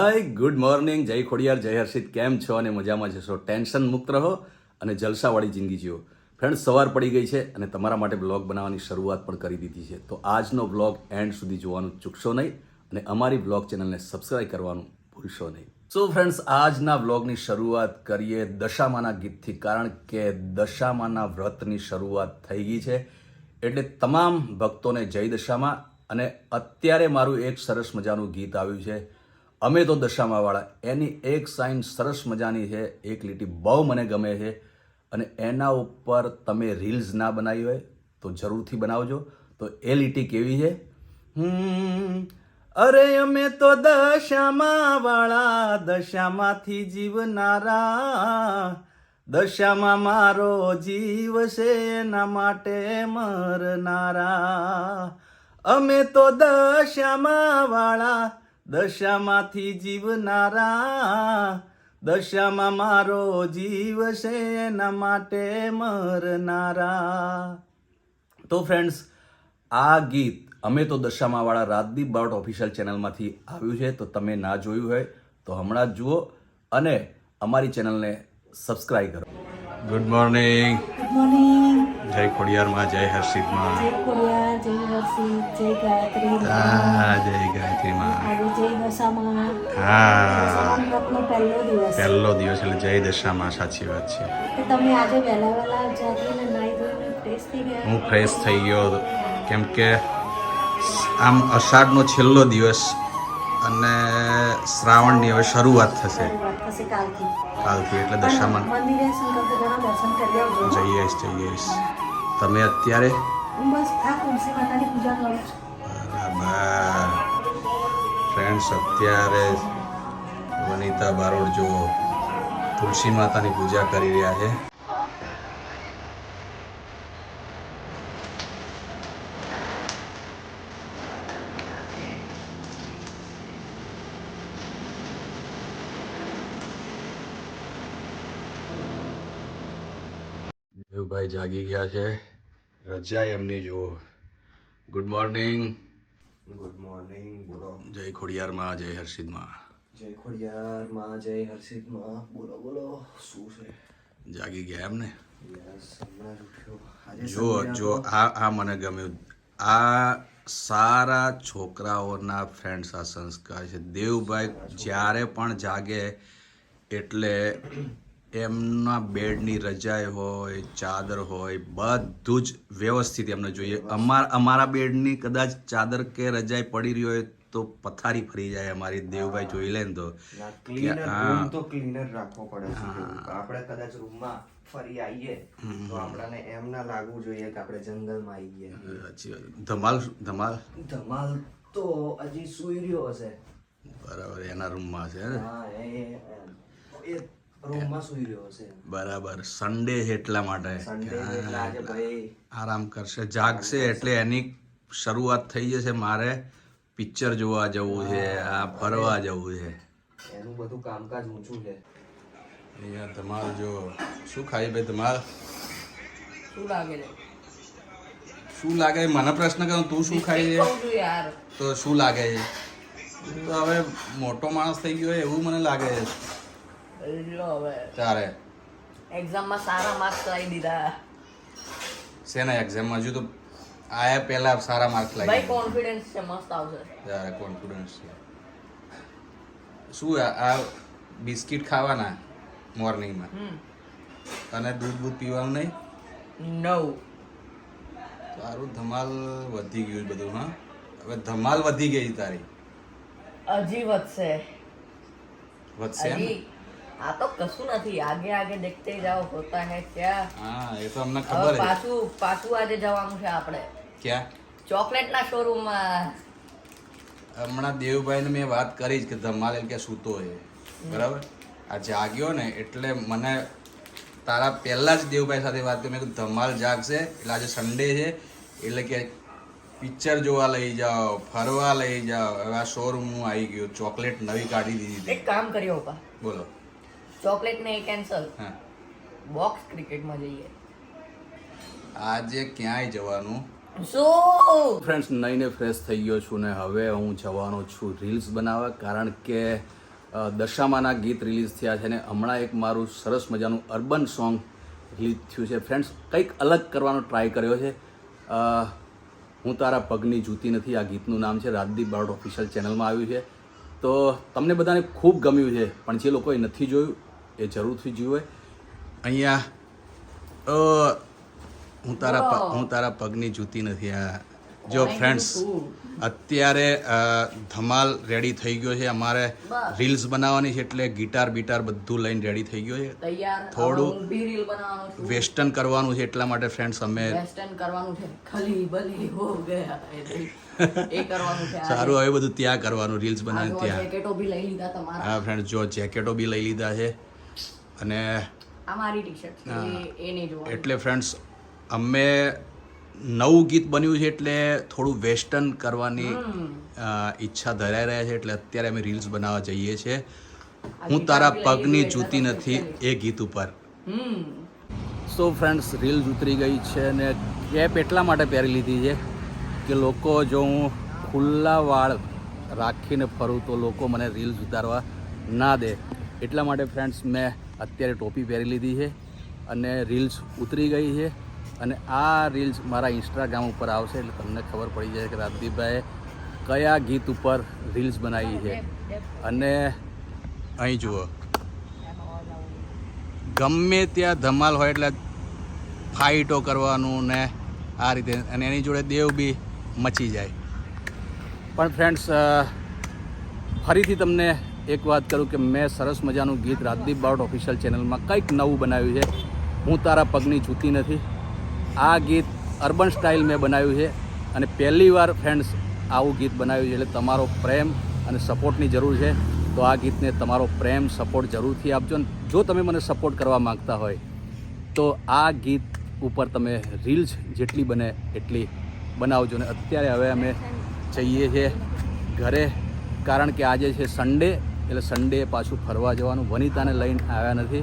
Hi good morning જય ખોડિયાર, જય હર્ષિત. કેમ છો અને મજામાં જશો? ટેન્શન મુક્ત રહો અને જલસાવાળી જિંદગી જીવો. ફ્રેન્ડ સવાર પડી ગઈ છે અને તમારા માટે બ્લોગ બનાવવાની શરૂઆત પણ કરી દીધી છે. તો આજનો બ્લોગ એન્ડ સુધી જોવાનું ચૂકશો નહીં અને અમારી બ્લોગ ચેનલને સબસ્ક્રાઈબ કરવાનું ભૂલશો નહીં. સો ફ્રેન્ડ્સ આજના બ્લોગની શરૂઆત કરીએ દશામાના ગીતથી, કારણ કે દશામાના વ્રતની શરૂઆત થઈ ગઈ છે. એટલે તમામ ભક્તોને જય દશામાં. અને અત્યારે મારું એક સરસ મજાનું ગીત આવ્યું છે. અમે તો દશામાવાળા. એની એક સાઇન સરસ મજાની છે, એક લીટી બહુ મને ગમે છે. અને એના ઉપર તમે રીલ્સ ના બનાવી હોય તો જરૂરથી બનાવજો. તો એ લીટી કેવી છે? અરે અમે તો દશામાં વાળા દશામાંથી જીવનારા. દશામાં મારો જીવ છે, એના માટે મરનારા. અમે તો દશામાં વાળા દશામાંથી જીવનારા દશામાં મારો જીવ છે એના માટે મરનારા. તો ફ્રેન્ડ્સ આ ગીત અમે તો દશામાં વાળા રાજદીપ બારોટ ઓફિશિયલ ચેનલમાંથી આવ્યું છે તો તમે ના જોયું હોય તો હમણાં જ જુઓ અને અમારી ચેનલને સબસ્ક્રાઇબ કરો. ગુડ મોર્નિંગ ગુડ મોર્નિંગ જય ખોડિયારમાં જય હર્ષિદમાં જય ખોડિયાર જય હર્ષિત જય ગાયત્રી હા જય ગાયત્રીમાં આજે જય દશામાં. હા. વ્રતનો પહેલો દિવસ. પહેલો દિવસ એટલે જય દશામાં સાચી વાત છે. તો તમે આજે વહેલા વહેલા જાગીને નાઈ ધોઈને ફ્રેશ થઈ ગયા? હું ફ્રેશ થઈ ગયો. કેમ કે આમ અષાઢનો છેલ્લો દિવસ અને શ્રાવણની હવે શરૂઆત થશે. કાલથી. એટલે દશામાં. જઈશ જઈશ તમે અત્યારે ફ્રેન્ડ્સ અત્યારે વનિતા બારોડ જો તુલસી માતાની પૂજા કરી રહ્યા છે. દેવભાઈ જાગી ગયા છે. રજા એમની જુઓ. ગુડ મોર્નિંગ ગુડ મોર્નિંગ બોલો. જય ખોડિયારમાં જય હર્ષિદમાં. જય ખોડિયાર માં જય હર્ષિદમાં. બોલો બોલો શું છે? જાગી ગયા એમ ને યસ હમણાં જ ઉઠ્યો. આજે જો જો આ આ મને ગમ્યું. આ સારા છોકરાઓના ફ્રેન્ડ્સ આ સંસ્કાર છે. દેવભાઈ જ્યારે પણ જાગે એટલે એમના બેડની રજાઈ હોય ચાદર હોય બધું જ વ્યવસ્થિત એમને જોઈએ. અમારા અમારા બેડની કદાચ ચાદર કે રજાઈ પડી રહી હોય તો પથારી ફરી જાય અમારી. દેવભાઈ જોઈ લે ને તો તો ક્લીનર રાખવો પડે આપણે કદાચ રૂમમાં ફરી આવીએ તો આપણને એમ ના લાગવું જોઈએ કે આપણે જંગલમાં આવી ગયા સાચી વાત. ધમાલ ધમાલ? ધમાલ તો હજી સુઈ રહ્યો હશે. બરાબર એના રૂમમાં છે ને? હા એ રૂમમાં સુઈ રહ્યો હશે. બરાબર. સન્ડે એટલા માટે. સન્ડે એટલે આજે ભાઈ આરામ કરશે. જાગશે એટલે એની શરૂઆત થઈ જશે. મારે પિક્ચર જોવા જવું છે આ ફરવા જવું છે. એનું બધું કામકાજ ઊંચું છે. અહીંયા ધમાલ જો શું ખાઈ ભાઈ ધમાલ શું લાગે શું લાગે? મને પ્રશ્ન કરું તું શું ખાઈ છે? તો શું લાગે છે? તો હવે મોટો માણસ થઈ ગયો હોય એવું મને લાગે છે. લો હવે તારે એક્ઝામમાં સારા માર્ક્સ લાવી દીધા શેના એક્ઝામમાં હજુ તો આયા પહેલા સારા માર્ક ભાઈ કોન્ફિડન્સ છે મસ્ત આવશે ત્યારે કોન્ફિડન્સ છે શું આ બિસ્કિટ ખાવાના મોર્નિંગમાં અને દૂધ દૂધ પીવાનું નહીં નવ તારું ધમાલ વધી ગયું બધું હા હવે ધમાલ વધી ગઈ તારી હજી વધશે વધશે આ તો કશું નથી. આગે આગે દેખતે જાઓ હોતા હે ક્યા? હા એ તો અમને ખબર છે પાછું પાછું આજે જવાનું છે આપણે. ક્યાં? શોરૂમમાં હમણાં દેવભાઈને મેં વાત કરી કે ધમાલ કે સૂતો હે. બરાબર? આ જાગ્યો ને એટલે મને તારા પહેલા જ દેવભાઈ સાથે વાત કરી. મેં ધમાલ જાગશે એટલે આજે સન્ડે છે. એટલે કે પિક્ચર જોવા લઈ જાઓ ફરવા લઈ જાઓ. હવે આ શોરૂમ હું આવી ગયો ચોકલેટ નવી કાઢી દીધી એક કામ કર્યો બોલો. ચોકલેટ ને કેન્સલ હા. બોક્સ ક્રિકેટમાં જઈએ. આજે ક્યાંય જવાનું? શું? ફ્રેન્ડ્સ નઈને ફ્રેશ થઈ ગયો છું ને હવે હું જવાનો છું રીલ્સ બનાવવા કારણ કે દશામાના ગીત રિલીઝ થયા છે ને હમણાં એક મારું સરસ મજાનું અર્બન સોંગ રિલીઝ થયું છે. ફ્રેન્ડ્સ કંઈક અલગ કરવાનો ટ્રાય કર્યો છે. હું તારા પગની જૂતી નથી આ ગીતનું નામ છે રાજદીપ બારોટ ઓફિશિયલ ચેનલમાં આવ્યું છે. તો તમને બધાને ખૂબ ગમ્યું છે પણ જે લોકોએ નથી જોયું એ જરૂરથી જુએ. અહીંયા હું તારા હું તારા પગની જૂતી નથી આ જો ફ્રેન્ડ્સ અત્યારે ધમાલ રેડી થઈ ગયો છે. અમારે. રીલ્સ બનાવવાની છે એટલે ગિટાર બિટાર બધું લઈને રેડી થઈ ગયો છે. થોડું વેસ્ટર્ન કરવાનું છે એટલા માટે ફ્રેન્ડ્સ અમે વેસ્ટર્ન કરવાનું છે. ખલી બલી હો ગયા એ ભાઈ. એ કરવાનું છે સારું હવે બધું ત્યાં કરવાનું રીલ્સ બનાવીને ત્યાં. જેકેટો બી લઈ લીધા તમારા. હા ફ્રેન્ડ્સ જો જેકેટો બી લઈ લીધા છે. અને એ નહીં જોવાનું. એટલે ફ્રેન્ડ્સ અમે નવું ગીત બન્યું છે એટલે થોડું વેસ્ટર્ન કરવાની ઈચ્છા ધરાઈ રહ્યા છે એટલે અત્યારે અમે રીલ્સ બનાવવા જઈએ છીએ. હું તારા પગની જૂતી નથી એ ગીત ઉપર. સો ફ્રેન્ડ્સ રીલ્સ ઉતરી ગઈ છે અને કેપ એટલા માટે પહેરી લીધી છે કે લોકો જો હું ખુલ્લા વાળ રાખીને ફરું તો લોકો મને રીલ્સ ઉતારવા ના દે. એટલા માટે ફ્રેન્ડ્સ મેં અત્યારે ટોપી પહેરી લીધી છે અને રીલ્સ ઉતરી ગઈ છે. અને આ રીલ્સ મારા ઇન્સ્ટાગ્રામ ઉપર આવશે એટલે તમને ખબર પડી જાય કે રાજદીપભાઈએ કયા ગીત ઉપર રીલ્સ બનાવી છે. અને અહીં જુઓ. ગમે ત્યાં ધમાલ હોય એટલે ફાઇટો કરવાનું ને આ રીતે. અને એની જોડે દેવ બી મચી જાય. પણ ફ્રેન્ડ્સ ફરીથી તમને એક વાત કરું કે મેં સરસ મજાનું ગીત રાજદીપ બારોટ ઓફિશિયલ ચેનલમાં કંઈક નવું બનાવ્યું છે. હું તારા પગની જૂતી નથી. આ ગીત અર્બન સ્ટાઇલ મેં બનાવ્યું છે અને પહેલી વાર ફ્રેન્ડ્સ આવું ગીત બનાવ્યું છે. એટલે તમારો પ્રેમ અને સપોર્ટની જરૂર છે. તો આ ગીતને તમારો પ્રેમ સપોર્ટ જરૂરથી આપજો. અને જો તમે મને સપોર્ટ કરવા માગતા હોય, તો આ ગીત ઉપર તમે રીલ્સ જેટલી બને એટલી બનાવજો. ને અત્યારે હવે અમે જઈએ છીએ ઘરે. કારણ કે આજે છે સન્ડે એટલે સન્ડે પાછું ફરવા જવાનું. વનિતાને લઈને આવ્યા નથી.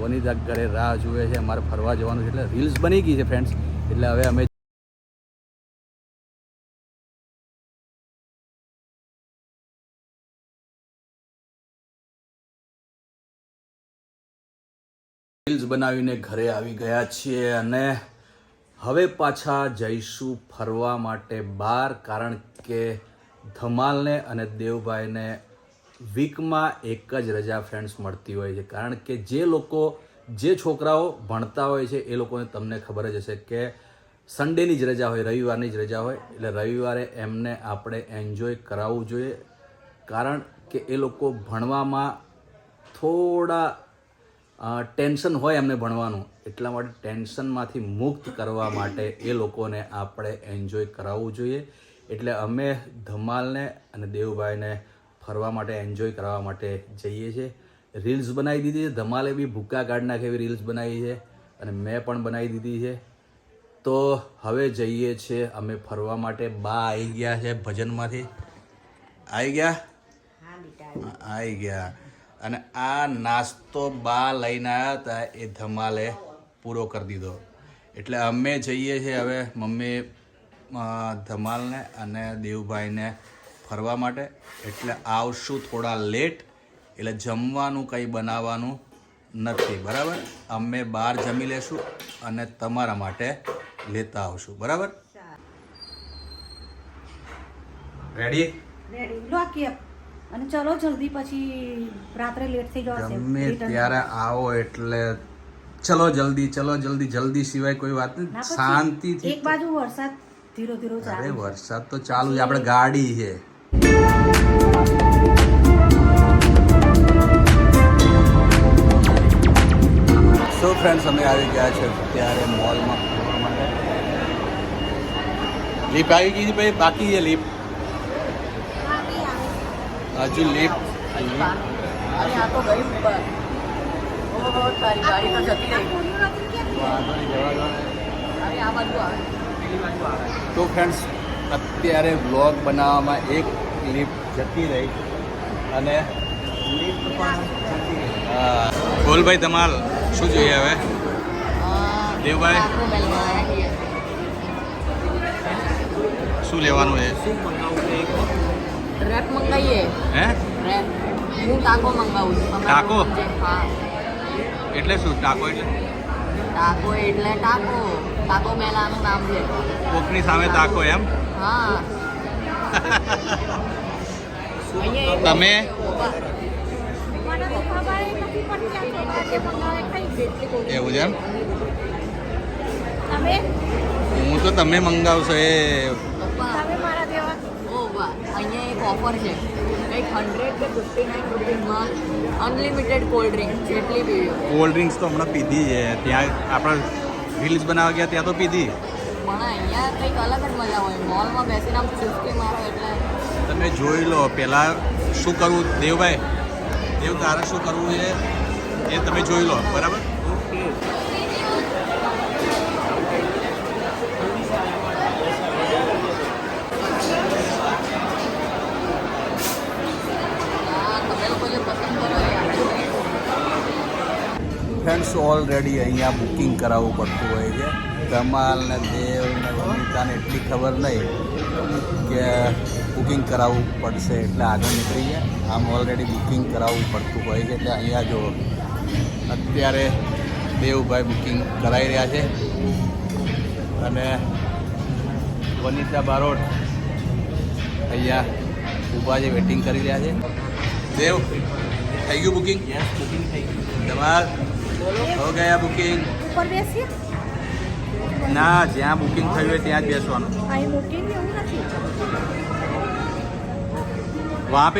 વનિતા ઘરે રાહ જુએ છે, અમારે ફરવા જવાનું છે. એટલે રીલ્સ બની ગઈ છે ફ્રેન્ડ્સ એટલે હવે અમે રીલ્સ બનાવીને ઘરે આવી ગયા છીએ અને હવે પાછા જઈશું ફરવા માટે બહાર, કારણ કે ધમાલને અને દેવભાઈને વીકમાં એક જ રજા ફ્રેન્ડ્સ મળતી હોય છે. કારણ કે જે લોકો, જે છોકરાઓ ભણતા હોય છે, એ લોકોને તમને ખબર જ હશે કે સન્ડેની જ રજા હોય, રવિવારની જ રજા હોય. એટલે રવિવારે એમને આપણે એન્જોય કરાવવું જોઈએ. કારણ કે એ લોકો ભણવામાં થોડા ટેન્શન હોય એમને ભણવાનું. એટલા માટે ટેન્શનમાંથી મુક્ત કરવા માટે એ લોકોને આપણે એન્જોય કરાવવું જોઈએ. એટલે અમે ધમાલને અને દેવભાઈને ફરવા માટે એન્જોય કરવા માટે જઈએ છીએ. રીલ્સ બનાવી દીધી છે. ધમાલે બી ભૂક્કા કાઢ નાખે એવી રીલ્સ બનાવી છે. અને મેં પણ બનાવી દીધી છે. તો હવે જઈએ છીએ. અમે ફરવા માટે. બા આવી ગયા છે ભજનમાંથી. આવી ગયા? આવી ગયા. અને આ નાસ્તો બા લઈને આવ્યા હતા. એ ધમાલે પૂરો કરી દીધો. એટલે અમે જઈએ છીએ હવે મમ્મી ધમાલને અને દેવભાઈને. ફરવા માટે. એટલે આવશું થોડા લેટ એટલે જમવાનું કંઈ બનાવવાનું નથી બરાબર? અમે બહાર જમી લેશું અને તમારા માટે લેતા આવશું બરાબર? રેડી રેડી લો અને ચલો જલ્દી પછી રાત્રે લેટ થઈ જશે ગમે ત્યારે આવો એટલે ચલો જલ્દી ચલો જલ્દી જલ્દી સિવાય કોઈ વાત નહીં. શાંતિથી એક બાજુ વરસાદ ધીરો ધીરો અરે ચાલે વરસાદ તો ચાલુ છે. આપણે ગાડી છે. સો ફ્રેન્ડ્સ અમે આવી ગયા છે ત્યારે મોલમાં ફરવા માટે. લીપ આવી ગઈ ભાઈ? બાકી છે લીપ હજુ લીપ તો ફ્રેન્ડ્સ અત્યારે બ્લોગ બનાવવામાં એક ક્લિપ જતી રહી. અને હા. બોલભાઈ ધમાલ શું જોઈએ હવે? દેવભાઈ? શું લેવાનું છે રેપ મંગાવીએ હે? રેપ. હું ટાકો મંગાવું છું. ટાકો? હા. એટલે શું? ટાકો એટલે? ટાકો એટલે ટાકો. ટાકો બેલાનું નામ છે. કોકની સામે તાકો એમ? હા. તમે? એવું છે એમ? હું તો તમે મંગાવશો એ. અહીંયા એક ઓફર છે. કંઈક હંડ્રેડ કે ફિફ્ટી નાઇન રૂપીઝમાં અનલિમિટેડ કોલ્ડ ડ્રિંક જેટલી પીવી કોલ્ડ ડ્રિંક્સ તો હમણાં પીધી છે. ત્યાં આપણા રીલ્સ બનાવવા ગયા ત્યાં તો પીધી. પણ અહીંયા કંઈક અલગ જ મજા હોય. મોલમાં બેસીને આમ ચુસ્કી મારો એટલે તમે જોઈ લો પહેલાં શું કરવું? દેવભાઈ દેવ તારે શું કરવું છે? એ તમે જોઈ લો બરાબર? આ તમે લોકો જે પસંદ કરો એ આપણે ફ્રેન્ડ્સ ઓલરેડી અહીંયા બુકિંગ કરાવવું પડતું હોય છે. ધમાલ ને દેવ ને વનિતાને એટલી ખબર નહીં કે બુકિંગ કરાવવું પડશે એટલે આગળ નીકળી ગયા આમ ઓલરેડી બુકિંગ કરાવવું પડતું હોય છે. એટલે અહીંયા જો અત્યારે દેવભાઈ બુકિંગ કરાવી રહ્યા છે. અને વનિતા બારોટ અહીંયા ઊભા છે વેટિંગ કરી રહ્યા છે. દેવ થઈ ગયું બુકિંગ? બુકિંગ થઈ ગયું. ધમાલ હો ગયા બુકિંગ? ઉપર બેસીએ. ના જ્યાં બુકિંગ થયું હોય ત્યાં જ બેસવાનું. અહીં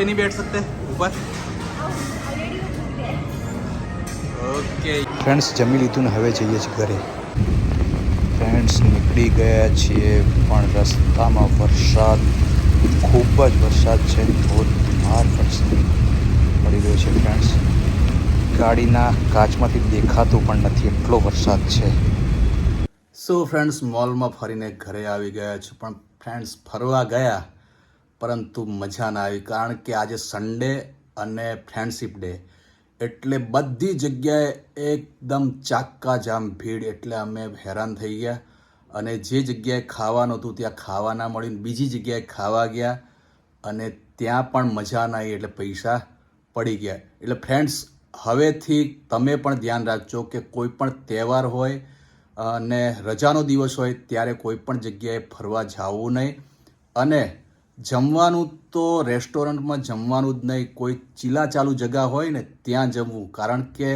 એ નહીં બેઠ શકતે ઉપર? ઓકે ફ્રેન્ડ્સ જમી લીધું ને હવે જઈએ છીએ ઘરે. ફ્રેન્ડ્સ નીકળી ગયા છીએ પણ રસ્તામાં વરસાદ ખૂબ જ વરસાદ છે. ધોધમાર વરસાદ પડી રહ્યો છે ફ્રેન્ડ્સ ગાડીના કાચમાંથી દેખાતું પણ નથી એટલો વરસાદ છે. સો ફ્રેન્ડ્સ મોલમાં ફરીને ઘરે આવી ગયા છે? પણ ફ્રેન્ડ્સ ફરવા ગયા, પરંતુ મજા ના આવી, કારણ કે આજે સન્ડે અને ફ્રેન્ડશીપ ડે એટલે બધી જગ્યાએ એકદમ ચાક્કાજામ ભીડ, એટલે અમે હેરાન થઈ ગયા. અને જે જગ્યાએ ખાવાનું હતું ત્યાં ખાવા ના મળ્યું બીજી જગ્યાએ ખાવા ગયા. અને ત્યાં પણ મજા ના આવી, એટલે પૈસા પડી ગયા. એટલે ફ્રેન્ડ્સ હવેથી તમે પણ ધ્યાન રાખજો કે કોઈ પણ તહેવાર હોય અને રજાનો દિવસ હોય ત્યારે કોઈ પણ જગ્યાએ ફરવા જવું નહીં. અને જમવાનું તો રેસ્ટોરન્ટમાં જમવાનું જ નહીં. કોઈ ચીલા ચાલુ જગા હોય ને ત્યાં જમવું. કારણ કે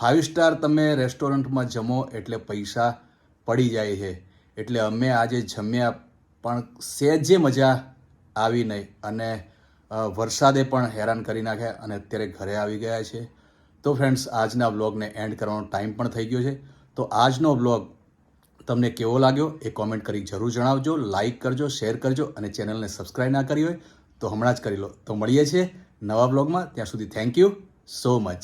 ફાઇવ સ્ટાર તમે રેસ્ટોરન્ટમાં જમો એટલે પૈસા પડી જાય છે. એટલે અમે આજે જમ્યા પણ સહેજે મજા આવી નહીં. અને વરસાદે પણ હેરાન કરી નાખ્યા અને અત્યારે ઘરે આવી ગયા છે. તો ફ્રેન્ડ્સ આજના વ્લોગને એન્ડ કરવાનો ટાઈમ પણ થઈ ગયો છે. તો આજનો બ્લોગ તમને કેવો લાગ્યો એ કોમેન્ટ કરી જરૂર જણાવજો લાઈક કરજો શેર કરજો અને ચેનલને સબસ્ક્રાઈબ ના કરી હોય તો હમણાં જ કરી લો. તો મળીએ છીએ નવા બ્લોગમાં ત્યાં સુધી થેન્ક યુ સો મચ